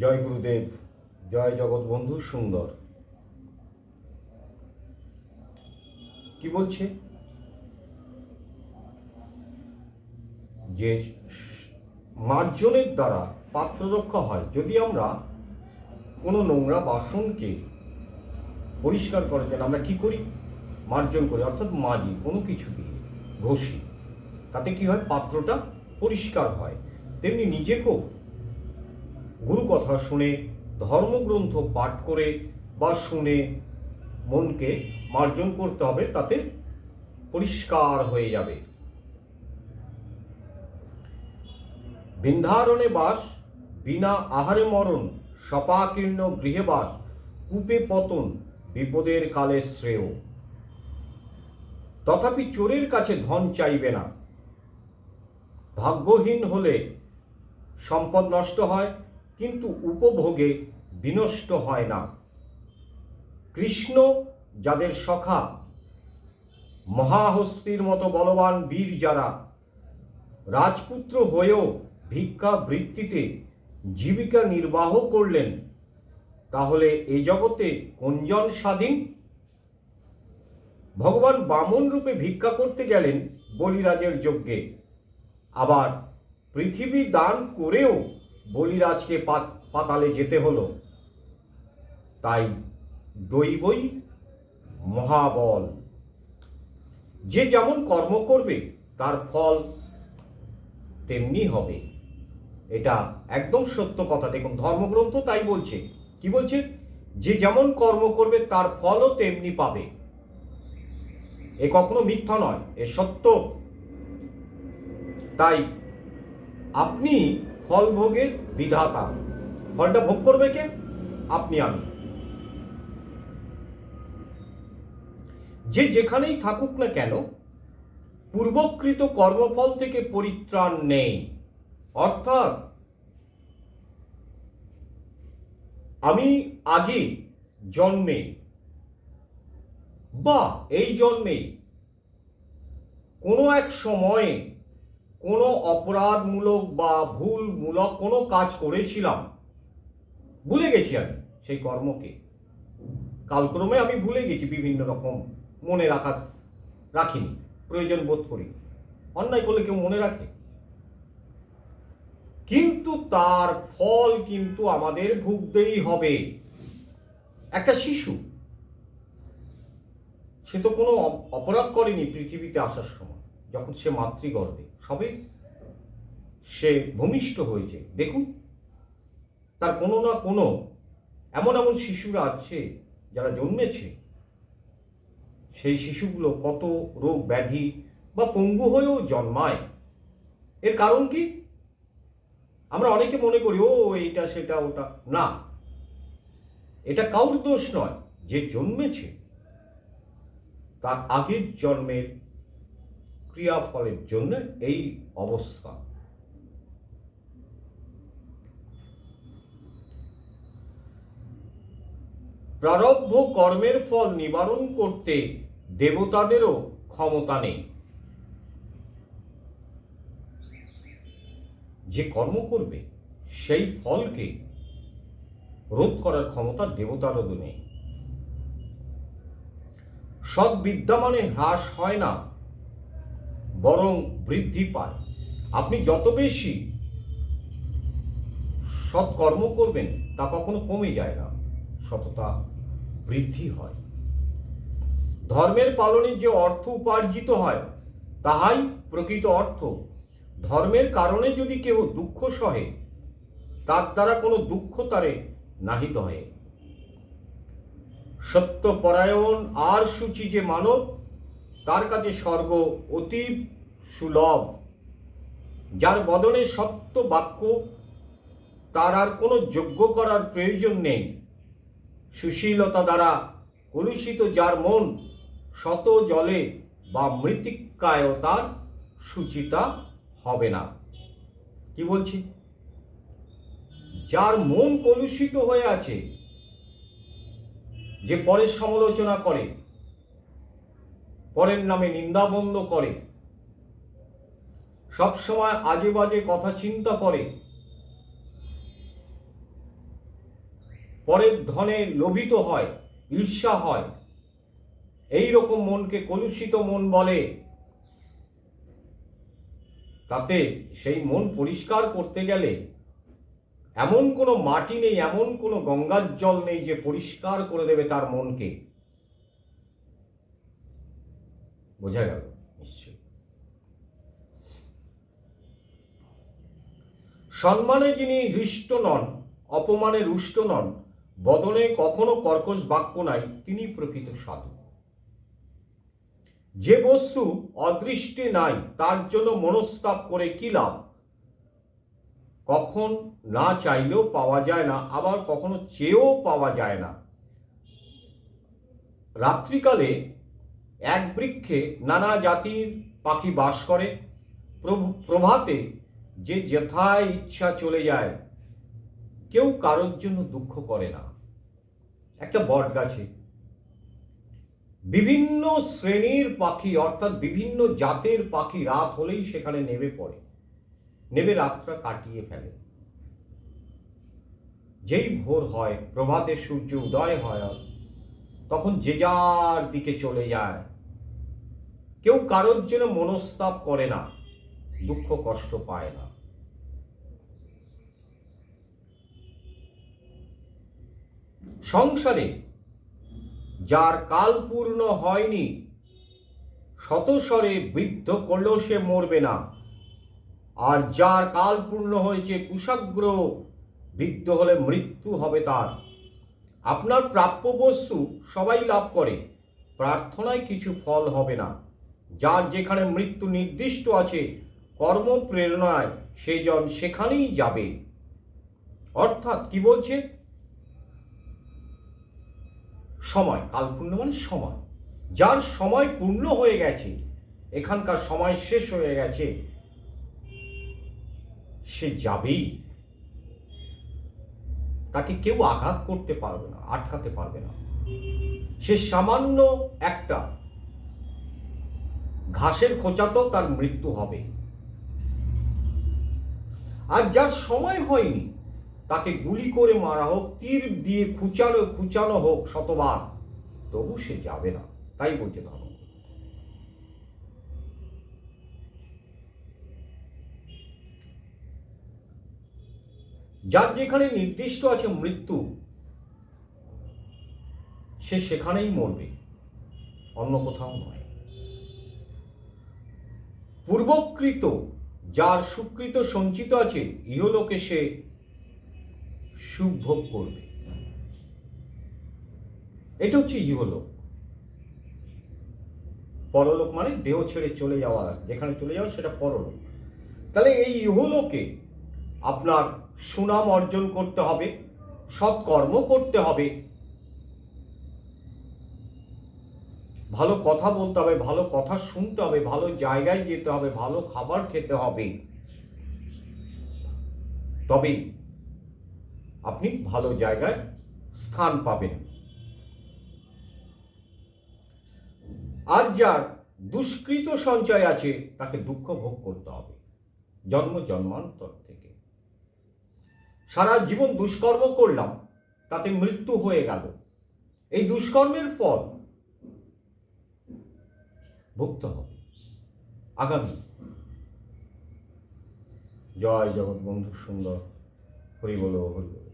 জয় গুরুদেব, জয় জগৎবন্ধু সুন্দর। কি বলছে? যে মার্জনের দ্বারা পাত্র রক্ষা হয়, যদি আমরা কোনো নোংরা বাসনকে পরিষ্কার করার জন্য আমরা কি করি? মার্জন করি, অর্থাৎ মাজি, কোনো কিছু দিয়ে, ঘষি। তাতে কি হয়? পাত্রটা পরিষ্কার হয়। তেমনি নিজেকেও গুরু কথা শুনে, ধর্মগ্রন্থ পাঠ করে বা শুনে মনকে মার্জন করতে হবে, তাতে পরিষ্কার হয়ে যাবে। বিন্ধারণে বাস, বিনা আহারে মরণ, সপাকীর্ণ গৃহে বাস, কূপে পতন, বিপদের কালে শ্রেয়। তথাপি চোরের কাছে ধন চাইবে না। ভাগ্যহীন হলে সম্পদ নষ্ট হয় কিন্তু উপভোগে বিনষ্ট হয় না। কৃষ্ণ যাদের সখা, মহাহস্তির মতো বলবান বীর যারা, রাজপুত্র হয়েও ভিক্ষা বৃত্তিতে জীবিকা নির্বাহ করলেন, তাহলে এ জগতে কোনজন স্বাধীন? ভগবান বামন রূপে ভিক্ষা করতে গেলেন বলিরাজের যজ্ঞে। আবার পৃথিবী দান করেও বলিরাজকে পাত- পাতালে যেতে হলো। তাই দৈবই মহাবল। যে যেমন কর্ম করবে, তার ফল তেমনি হবে। এটা একদম সত্য কথা। দেখুন, ধর্মগ্রন্থ তাই বলছে। কি বলছে? যে যেমন কর্ম করবে, তার ফলও তেমনি পাবে। এ কখনো মিথ্যা নয়, এ সত্য। তাই আপনি ফল ভোগের বিধাতা। ফলটা ভোগ করবে কে? আপনি, আমি। যে যেখানেই থাকুক না কেন, পূর্বকৃত কর্মফল থেকে পরিত্রাণ নেই। অর্থাৎ, আমি আগে জন্মে বা এই জন্মে কোনো এক সময়ে কোনো অপরাধমূলক বা ভুলমূলক কোনো কাজ করেছিলাম। ভুলে গেছি আমি সেই কর্মকে। কালক্রমে আমি ভুলে গেছি বিভিন্ন রকম মনে রাখার, রাখিনি, প্রয়োজন বোধ করি। অন্যায় করলে কেউ মনে রাখে। কিন্তু তার ফল কিন্তু আমাদের ভুগতেই হবে। একটা শিশু, সে তো কোনো অপ- অপরাধ করেনি পৃথিবীতে আসার সময়। যখন সে মাতৃগর্ভে, সবে সে ভূমিষ্ঠ হয়েছে, দেখুন। তার কোনো না কোনো এমন এমন শিশুরা আছে যারা জন্মেছে। সেই শিশুগুলো কত রোগ ব্যাধি বা পঙ্গু হয়েও জন্মায়। এর কারণ কি? আমরা অনেকে মনে করি, ও, এইটা, সেটা, ওটা। না। এটা কাউর দোষ নয়, যে জন্মেছে। তার আগের জন্মের ক্রিয়াফলের জন্য এই অবস্থা। প্রারব্ধ কর্মের ফল নিবারণ করতে দেবতাদেরও ক্ষমতা নেই। যে কর্ম করবে, সেই ফলকে রোধ করার ক্ষমতা দেবতারও নেই। সৎ বিদ্যা মানে হ্রাস হয় না। বরং বৃদ্ধি পায়। আপনি যত বেশি সৎকর্ম করবেন, তা কখনো কমে যায় না। সততা বৃদ্ধি হয়। ধর্মের পালনে যে অর্থ উপার্জিত হয়, তাহাই প্রকৃত অর্থ। ধর্মের কারণে যদি কেউ দুঃখ সহে, তার দ্বারা কোনো দুঃখ তারে নাহিত হয়। সত্যপরায়ণ আর সূচি যে মানব তার কাছে স্বর্গ অতীব সুলভ, যার বদনে সত্য বাক্য, তার আর কোনো যোগ্য করার প্রয়োজন নেই। সুশীলতা দ্বারা কলুষিত যার মন, শত জলে বা মৃত্তিকায় তার সুচিতা হবে না। কি বলছি? যার মন কলুষিত হয়ে আছে, যে পরের সমালোচনা করে পরের নামে নিন্দাবন্ধ করে। সবসময় আজে বাজে কথা চিন্তা করে। পরের ধনে লোভিত হয়, ঈর্ষা হয়। এই রকম মনকে কলুষিত মন বলে। তাতে সেই মন পরিষ্কার করতে গেলে এমন কোনো মাটি নেই, এমন কোনো গঙ্গার জল নেই যে পরিষ্কার করে দেবে তার মনকে। বোঝা গেল, নিশ্চয়ই। সম্মানে যিনি হৃষ্ট নন, অপমানে রুষ্ট নন, বদনে কখনো কর্কশ বাক্য নাই, তিনি প্রকৃত সাধু। যে বস্তু অদৃষ্টে নাই, তার জন্য মনস্তাপ করে কি লাভ? কখন না চাইলেও পাওয়া যায় না, আবার কখনো চেয়েও পাওয়া যায় না। রাত্রিকালে এক বৃক্ষে নানা জাতির পাখি বাস করে। প্রভ- প্রভাতে যে যথায় ইচ্ছা চলে যায়, কেউ কারোর জন্য দুঃখ করে না। একটা বট গাছে বিভিন্ন শ্রেণির পাখি, অর্থাৎ বিভিন্ন জাতের পাখি রাত হলেই সেখানে নেমে পড়ে। নেমে রাতটা কাটিয়ে ফেলে। যেই ভোর হয়, প্রভাতে সূর্য উদয় হয় তখন যে যার দিকে চলে যায়। কেউ কারোর জন্য মনস্তাপ করে না, দুঃখ কষ্ট পায় না। সংসারে যার কাল পূর্ণ হয়নি, শতস্বরে বৃদ্ধ করলেও সে মরবে না। আর যার কাল পূর্ণ হয়েছে কুশাগ্র, বৃদ্ধ হলে মৃত্যু হবে তার। আপনার প্রাপ্য বস্তু সবাই লাভ করে। প্রার্থনায় কিছু ফল হবে না। যার যেখানে মৃত্যু নির্দিষ্ট আছে, কর্ম প্রেরণায় সেজন সেখানেই যাবে। অর্থাৎ কি বলছে? সময়, কালপূর্ণ মানে সময়। যার সময় পূর্ণ হয়ে গেছে, এখানকার সময় শেষ হয়ে গেছে, সে যাবেই। তাকে কেউ আঘাত করতে পারবে না, আটকাতে পারবে না। সে সামান্য একটা ঘাসের খোঁচাতেও তার মৃত্যু হবে। আর যার সময় হয়নি, তাকে গুলি করে মারা হোক, তীর দিয়ে খুচানো খুচানো হোক শতবার, তবু সে যাবে না। তাই বলছে ধর্ম। যার যেখানে নির্দিষ্ট আছে মৃত্যু, সে সেখানেই মরবে, অন্য কোথাও নয়। পূর্বকৃত যার সুকৃত সঞ্চিত আছে, ইহলোকে সে সুখ ভোগ করবে। এটা হচ্ছে ইহলোক। পরলোক মানে দেহ ছেড়ে চলে যাওয়া, যেখানে চলে যাওয়া সেটা পরলোক। তাহলে এই ইহলোকে আপনার সুনাম অর্জন করতে হবে, সৎকর্ম করতে হবে। ভালো কথা বলতে হবে, ভালো কথা শুনতে হবে, ভালো জায়গায় যেতে হবে, ভালো খাবার খেতে হবে। তবে আপনি ভালো জায়গায় স্থান পাবেন। আর যার দুষ্কৃত সঞ্চয় আছে, তাকে দুঃখ ভোগ করতে হবে। জন্ম জন্মান্তর থেকে। সারা জীবন দুষ্কর্ম করলাম, তাতে মৃত্যু হয়ে গেল। এই দুষ্কর্মের ফল ভুক্ত হবে। আগামী। জয় জগৎ বন্ধু সুন্দর। হরি বলো হরি বলো।